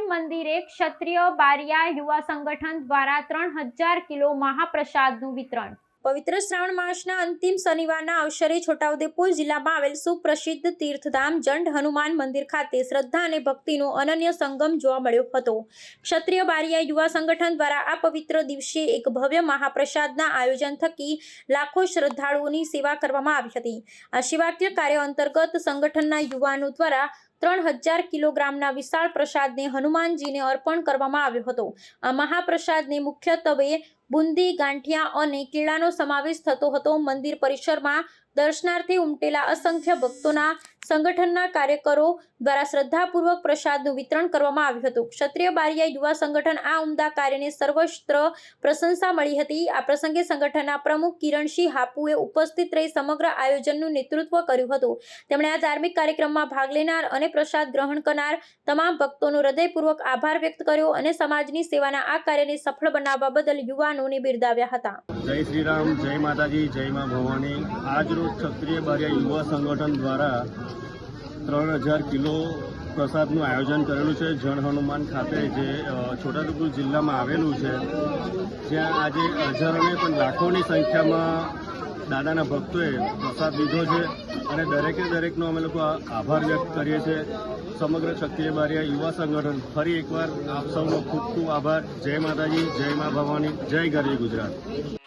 મંદિરે ક્ષત્રિય બારિયા યુવા સંગઠન દ્વારા ત્રણ હજાર કિલો મહાપ્રસાદનું વિતરણ. પવિત્ર શ્રાવણ માસના અંતિમ શનિવારના અવસરે છોટાઉદેપુર જિલ્લામાં આવેલ સુપ્રસિદ્ધ તીર્થધામ જંડ હનુમાન મંદિર ખાતે શ્રદ્ધા અને ભક્તિનો અનન્ય સંગમ જોવા મળ્યો હતો. ક્ષત્રિય બારિયા યુવા સંગઠન દ્વારા આ પવિત્ર દિવસે એક ભવ્ય મહાપ્રસાદના આયોજન થકી લાખો શ્રદ્ધાળુઓની સેવા કરવામાં આવી હતી. આ કાર્ય અંતર્ગત સંગઠનના યુવાનો દ્વારા ત્રણ હજાર કિલોગ્રામના વિશાળ પ્રસાદને હનુમાનજીને અર્પણ કરવામાં આવ્યો હતો. આ મહાપ્રસાદને મુખ્યત્વે બુંદી ગાંઠિયા અને કેળાનો સમાવેશ થતો હતો. મંદિર પરિસરમાં દર્શનાર્થે ઉમટેલા અસંખ્ય ભક્તોના સંગઠનના કાર્યકરો દ્વારા શ્રદ્ધાપૂર્વક પ્રસાદનું વિતરણ કરવામાં આવ્યું હતું. ક્ષત્રિય બારિયા યુવા સંગઠન આ ઉમદા કાર્યને સર્વસ્ત્ર પ્રશંસા મળી હતી. આ પ્રસંગે સંગઠનના પ્રમુખ કિરણસિંહ હાપુએ ઉપસ્થિત રહી સમગ્ર આયોજનનું નેતૃત્વ કર્યું હતું. તેમણે આ ધાર્મિક કાર્યક્રમમાં ભાગ લેનાર અને પ્રસાદ ગ્રહણ કરનાર તમામ ભક્તોનો હૃદયપૂર્વક આભાર વ્યક્ત કર્યો અને સમાજની સેવાના આ કાર્યને સફળ બનાવવા બદલ યુવાનોને બિરદાવ્યા હતા. જય શ્રી રામ, જય માતાજી, જય મા ભવાની. આજરોજ ક્ષત્રિય બારિયા યુવા સંગઠન દ્વારા ત્રણ હજાર કિલો પ્રસાદનું આયોજન કરેલું છે જણ હનુમાન ખાતે જે છોટાઉદેપુર જિલ્લામાં આવેલું છે. જ્યાં આજે હજારોને પણ લાખોની સંખ્યામાં દાદાના ભક્તોએ પ્રસાદ લીધો છે અને દરેકે દરેકનો અમે લોકો આભાર વ્યક્ત કરીએ છીએ. સમગ્ર ક્ષત્રિય બારિયા યુવા સંગઠન, ફરી એકવાર આપ સૌનો ખૂબ ખૂબ આભાર. જય માતાજી, જય મા ભવાની, જય ગરવી ગુજરાત.